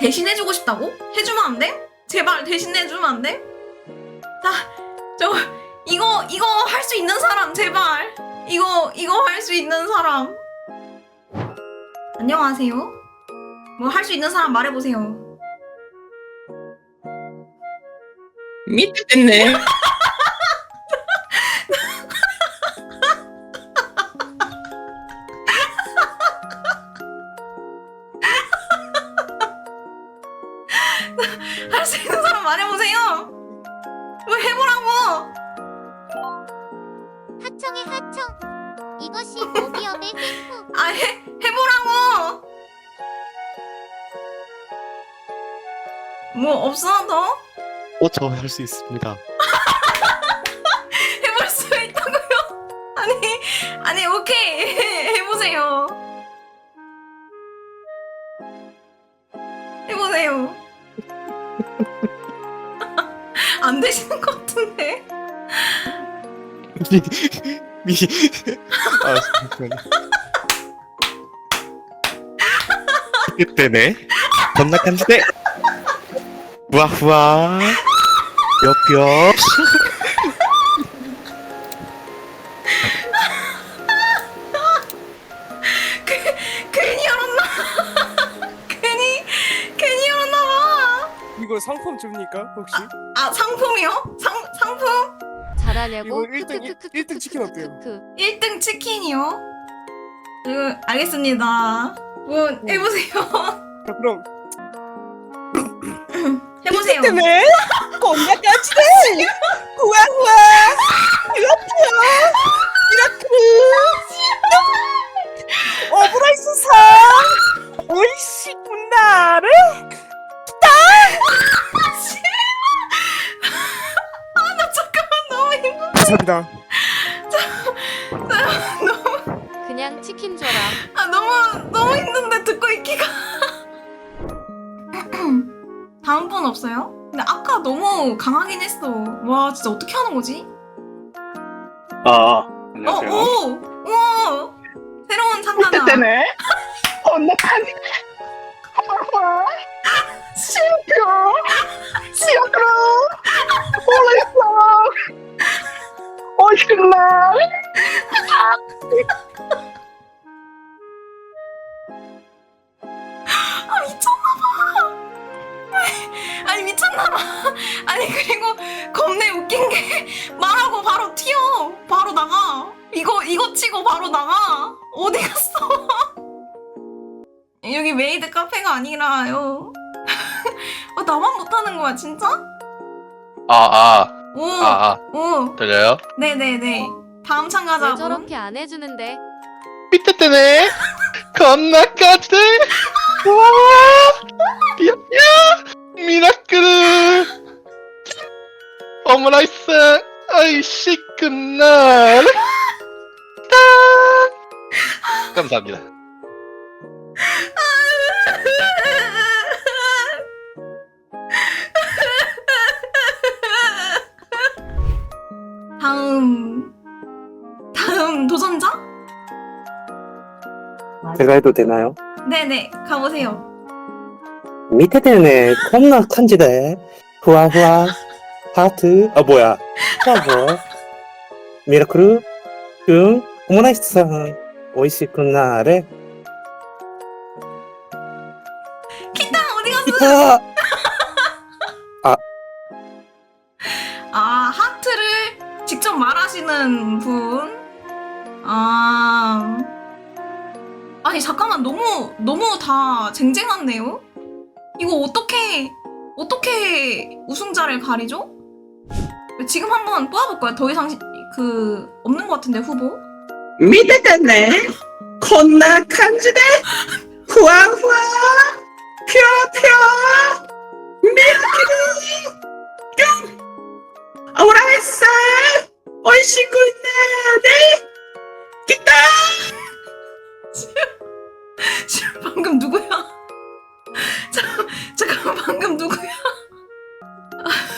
대신해주고 싶다고? 해주면 안 돼? 제발 대신해주면 안 돼? 자, 저 이거 이거 할 수 있는 사람 제발 이거 이거 할 수 있는 사람 안녕하세요. 뭐 할 수 있는 사람 말해보세요. 밑에 됐네. 할 수 있는 사람 말해보세요. 뭐 해보라고. 하청의 하청 이것이 모비업의 횡포 아 해, 해보라고. 뭐 없어 너? 어, 저 할 수 있습니다. 해볼 수 있다고요? 아니 아니 오케이 해보세요. 해보세요. 안 되시는 것 같은데. 미, 미, 아, 잠깐만요. 그때네. 겁나 간지네. 우와우와. 옆옆. 줍니까 혹시? 아 상품이요? 상 상품? 잘하냐고 이거 일등- 크크크크크크크크크. 일등 치킨 어때요? 1등 치킨이요? 그 알겠습니다. 뭐 해보세요. 자, 그럼 해보세요. 때문에 곤약까지 감사합니다. 그냥 치킨 줘라 아 너무 너무 힘든데 듣고 있기가. 다음 분 없어요? 근데 아까 너무 강하긴 했어. 와 진짜 어떻게 하는 거지? 아, 어, 안녕하세요. 오, 오, 새로운 참가자. 때문에 곤약한. 오이시구나. 아 미쳤나봐. 아니 미쳤나봐. 아니 그리고 겁내 웃긴 게 말하고 바로 튀어. 바로 나가. 이거 이거 치고 바로 나가. 어디 갔어? 여기 메이드 카페가 아니라요. 아, 나만 못하는 거야 진짜? 아, 아, 오, 아, 아, 오, 들려요? 네네네. 다음 왜 참가자분. 저렇게 안 해주는데 밑에 때네. 겁나 까지네. 우와우와. 야, 미라클. 오므라이스. 아이씨, 끝날. 딱. 감사합니다. 도전자? 제가 해도 되나요? 네네 가보세요. 밑에 때문에 겁나 큰지대 후아후아. 하트. 아 뭐야? 후아후 미라클 응? 오므라이스 오이시쿠나레. 키타 어디 갔어? 기타! 아 하트를 직접 말하시는 분. 아 아니 잠깐만 너무 너무 다 쟁쟁한데요? 이거 어떻게 어떻게 우승자를 가리죠? 지금 한번 뽑아볼까요? 더 이상 시- 그 없는 것 같은데 후보. 밑에 때문에 곤약한지네. 후아 후아. 펴펴. 미라클. 뿅. 오므라이스. 오이시구나레. 기타. 지금 방금 누구야? 잠 잠깐만 방금 누구야?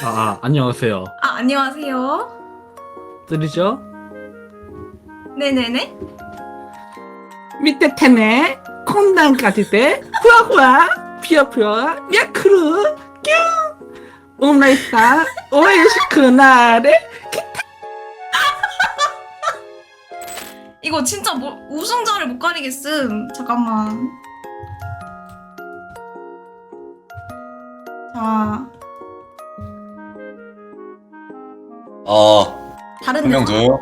아, 아, 안녕하세요. 아 안녕하세요. 들리죠? 네네네. 밑에 때문에 콘단까지 돼. 후아 후아. 피어피어 미라크루 뀨 오므라이스가 오이시크 나레 이거 진짜 뭐 우승자를 못 가리겠음. 잠깐만. 자, 아, 다른 한 명? 더요?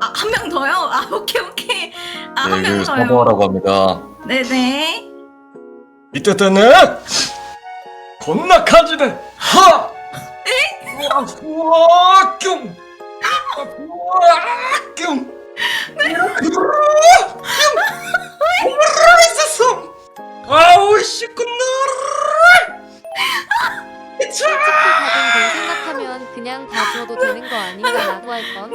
아, 한 명 더요? 아, 오케이, 오케이. 아, 한 네, 명그 더요. 서버라고 합니다. 네네. 이때 때는 겁나 간지네. 하! 우와, 우와, 뀨! 우와, 뀨! 오므라이스 아우! 솔직히 받은 돈 생각하면 그냥 다 줘도 되는 거 아닌가라고 할 건.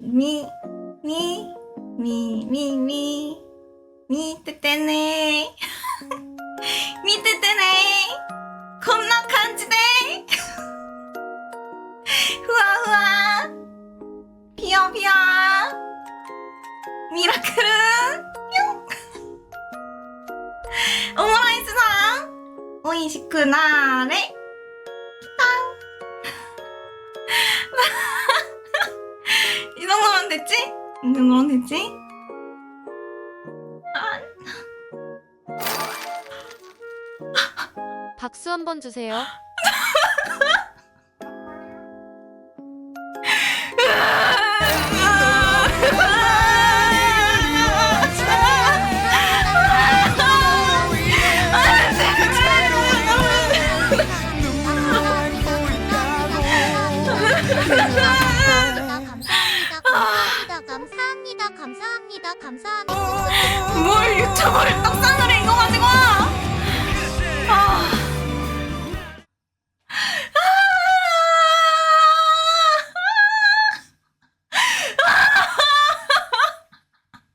미, 미, 미, 미, 미, 미, 뜨때네. 미라클은. 뿅. 오므라이스상. 오이시쿠나레. 이 정도면 됐지? 이 정도면 됐지? 박수 한번 주세요.